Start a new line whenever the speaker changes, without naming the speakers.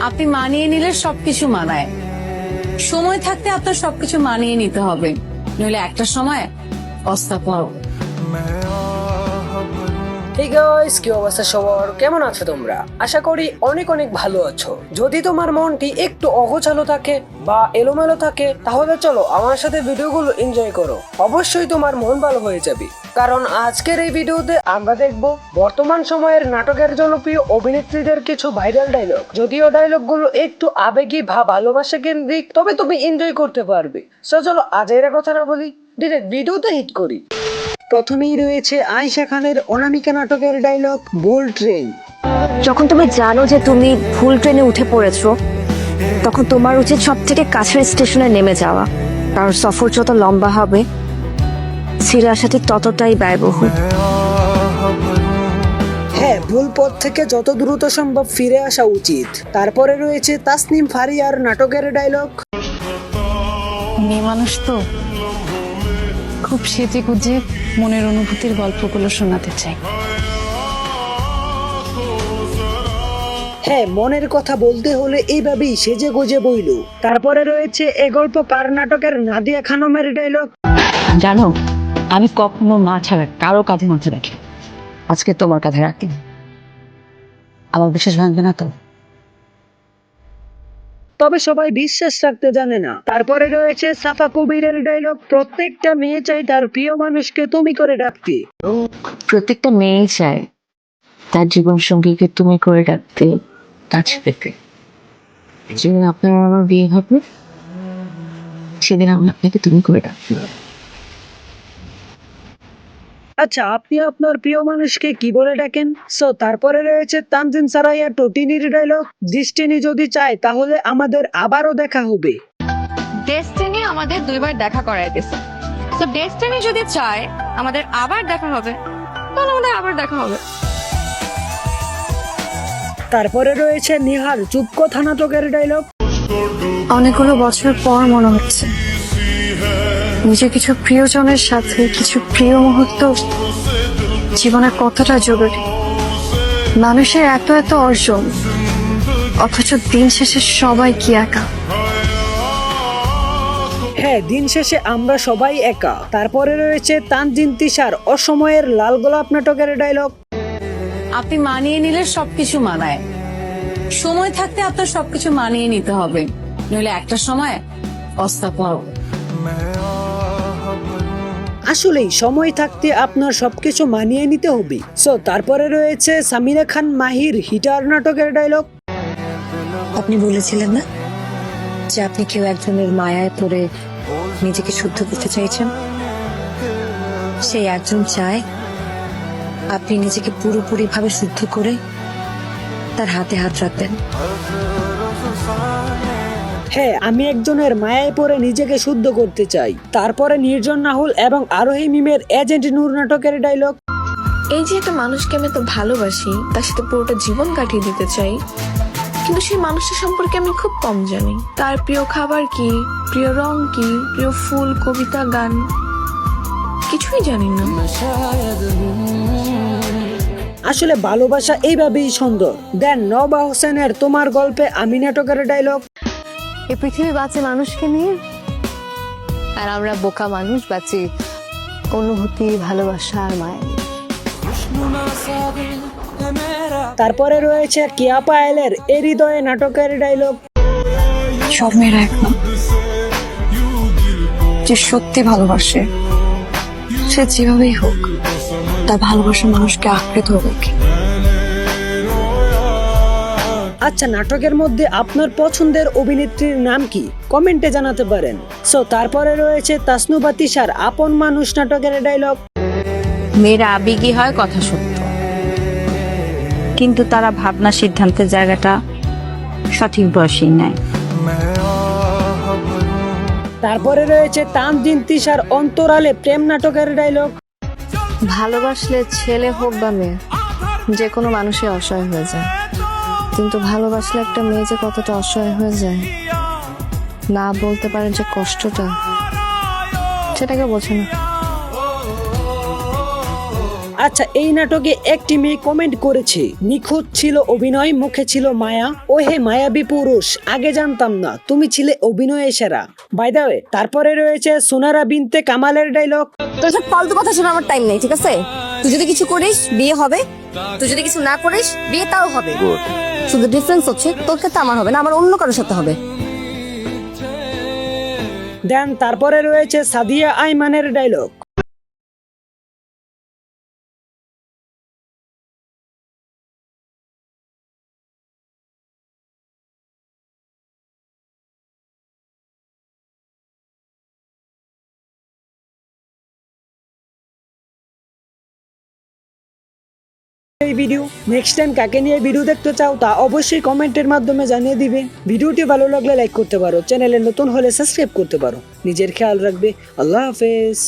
আপনি মানিয়ে নিলে সবকিছু মানায়। সময় থাকতে আপনার সবকিছু মানিয়ে নিতে হবে। নইলে একটা সময় অস্তাপ হবে
সবার? কেমন আছো তোমরা? আশা করি অনেক অনেক ভালো আছো। যদি তোমার মনটি একটু অগোছালো থাকে বা এলোমেলো থাকে, তাহলে চলো আমার সাথে ভিডিওগুলো এনজয় করো। অবশ্যই তোমার মন ভালো হয়ে যাবে। কারণ আজকের এই ভিডিওতে আমরা দেখব বর্তমান সময়ের নাটকের জনপ্রিয় অভিনেত্রীদের কিছু ভাইরাল ডায়লগ যদিও ডায়লগগুলো একটু আবেগী বা ভালোবাসা কেন্দ্রিক, তবে তুমি এনজয় করতে পারবে। সো চলো আজ এর কথা না বলি ডিরেক্ট ভিডিওতে হিট করি। প্রথমেই রয়েছে আয়শা খানের অনামিকা নাটকের ডায়লগ বোল ট্রেন
যখন তুমি জানো যে তুমি ভুল ট্রেনে উঠে পড়েছো তখন তোমার উচিত সব থেকে কাছের স্টেশনে নেমে যাওয়া। কারণ সফর যত লম্বা হবে ছিঁড়ে আসা ঠিক ততটাই ব্যয়বহুল।
হ্যাঁ ভুল পথ থেকে যত দ্রুত সম্ভব ফিরে আসা উচিত। তারপরে রয়েছে তাসনিম ফারিয়ার নাটকের ডায়লগ
মেয়ে মানুষ তো। খুব সেজে গুজে মনের অনুভূতির গল্পগুলো শোনাতে চাই।
হ্যাঁ মনের কথা বলতে হলে এইভাবেই সেজে গুজে বইল। তারপরে রয়েছে এ গল্প কার নাটকের নাদিয়া খানমের ডায়লগ
জানো আমি কখনো মা ছাড়া কারও কাঁধে মাথা রাখি আজকে তোমার কাঁধে রাখি আমার বিশেষ ভাঙবে না তো?
তবে সবাই বিশ্বাস রাখতে জানে না। তারপরে রয়েছে সাফা কবিরের ডায়লগ প্রত্যেকটা মেয়ে চাই তার প্রিয় মানুষকে তুমি করে ডাকতে।
প্রত্যেকটা মেয়ে চায় তার জীবন সঙ্গীকে তুমি করে ডাকতে কাছে পেতে যেদিন আপনার আমার বিয়ে হবে, সেদিন আমি আপনাকে তুমি করে রাখব
আচ্ছা আপনি আপনার প্রিয় মানুষকে কি বলে ডাকেন? সো তারপরে রয়েছে তানজিন সারাইয়া টোটিনির ডায়লগ দৃষ্টিনি যদি চায় তাহলে আমাদের আবারও দেখা হবে।
ডেস্টিনি আমাদের দুইবার দেখা করায় দিছে তো ডেস্টিনি যদি চায় আমাদের আবার দেখা হবে। তাহলে আমাদের আবার দেখা হবে।
তারপরে রয়েছে নিহার চুপ কথা নাটকের ডায়লগ
অনেকগুলো বছর পর মনে হচ্ছে। নিজের কিছু প্রিয়জনের সাথে কিছু প্রিয় মুহূর্ত জীবনে কতটা জরুরি? মানুষের এত এত অর্জন অথচ দিন শেষে সবাই কি একা?
হ্যাঁ দিন শেষে আমরা সবাই একা। তারপরে রয়েছে তানজিন তিশার অসময়ের লাল গোলাপ নাটকের ডায়লগ
আপনি মানিয়ে নিলে সবকিছু মানায়। সময় থাকতে আপনার সবকিছু মানিয়ে নিতে হবে। নইলে একটা সময় অস্তাপ হবে
আসলেই সময় থাকতে আপনার সবকিছু মানিয়ে নিতে হবে। সো তারপরে রয়েছে সামিরা খান মাহির হিটার নাটকের ডায়লগ
আপনি বলেছিলেন না যে আপনি কেউ একজনের মায়ায় পড়ে নিজেকে শুদ্ধ করতে চাইছেন? সেই একজন চায় আপনি নিজেকে পুরোপুরি ভাবে শুদ্ধ করে তার হাতে হাত রাখবেন।
হ্যাঁ আমি একজনের মায়ায় পড়ে নিজেকে শুদ্ধ করতে চাই। তারপরে নির্জন রাহুল এবং আরোহী মিমের এজেন্ট নূর নাটকের ডায়লগ
এই যে একটা মানুষকে আমি তো ভালোবাসি তার সাথে পুরোটা জীবন কাটিয়ে দিতে চাই কিন্তু সেই মানুষটা সম্পর্কে আমি খুব কম জানি। তার প্রিয় খাবার কি? প্রিয় রং কি? প্রিয় ফুল কবিতা গান? কিছুই জানি না।
আসলে ভালোবাসা এইভাবেই সুন্দর। দেন নবা হোসেনের তোমার গল্পে আমি নাটকের ডায়লগ
এই পৃথিবী বাঁচে মানুষকে নিয়ে? আর আমরা বোকা মানুষ বাঁচি অনুভূতি ভালোবাসা আর মায়া
তারপরে রয়েছে কিয়া পায়েলের এ হৃদয়ে নাটকের ডায়লগ
সব মেয়েরা এক না। যে সত্যি ভালোবাসে সে যেভাবেই হোক তার ভালোবাসা মানুষকে আঁকড়ে ধরে রাখে
আচ্ছা নাটকের মধ্যে আপনার পছন্দের অভিনেত্রীর নাম কি? কমেন্টে জানাতে পারেন। সো তারপরে রয়েছে তাসনুবা তিশার আপন মানুষ নাটকের ডায়লগ
মেয়েরা আবেগী হয় কথা সত্য। কিন্তু তারা ভাবনা সিদ্ধান্তের জায়গাটা সঠিক বয়সেই নেয়।
তারপরে রয়েছে তানজিন তিশার অন্তরালে প্রেম নাটকের ডায়লগ
ভালোবাসলে ছেলে হোক বা মেয়ে যে কোনো মানুষই অসহায় হয়ে যায়। কিন্তু ভালোবাসলে একটা মেয়ে যে কতটা অসহায় হয়ে যায়। না বলতে পারে যে কষ্টটা সেটাকে বোঝে না।
আচ্ছা এই নাটকে একটি মেয়ে কমেন্ট করেছে নিখুঁত ছিল অভিনয় মুখে ছিল মায়া। ও হে মায়াবী পুরুষ আগে জানতাম না তুমি ছিলে অভিনয়ে সেরা। বাই দা তারপরে রয়েছে সোনারা বিনতে কামালের ডাইলগ
তোর সব ফালতু কথা শোনার আমার টাইম নেই ঠিক আছে? তুই যদি কিছু করিস বিয়ে হবে। তুই যদি কিছু না করিস বিয়ে তাও হবে। শুধু ডিফারেন্স হচ্ছে তোর ক্ষেত্রে আমার হবে না আমার অন্য কারোর সাথে হবে।
দেন তারপরে রয়েছে সাদিয়া আইমানের ডায়লগ এই ভিডিও নেক্সট টাইম কাকে নিয়ে ভিডিও দেখতে চাও তা অবশ্যই কমেন্টের মাধ্যমে জানিয়ে দিবে। ভিডিওটি ভালো লাগলে লাইক করতে পারো। চ্যানেলে নতুন হলে সাবস্ক্রাইব করতে পারো। নিজের খেয়াল রাখবে। আল্লাহ হাফেজ।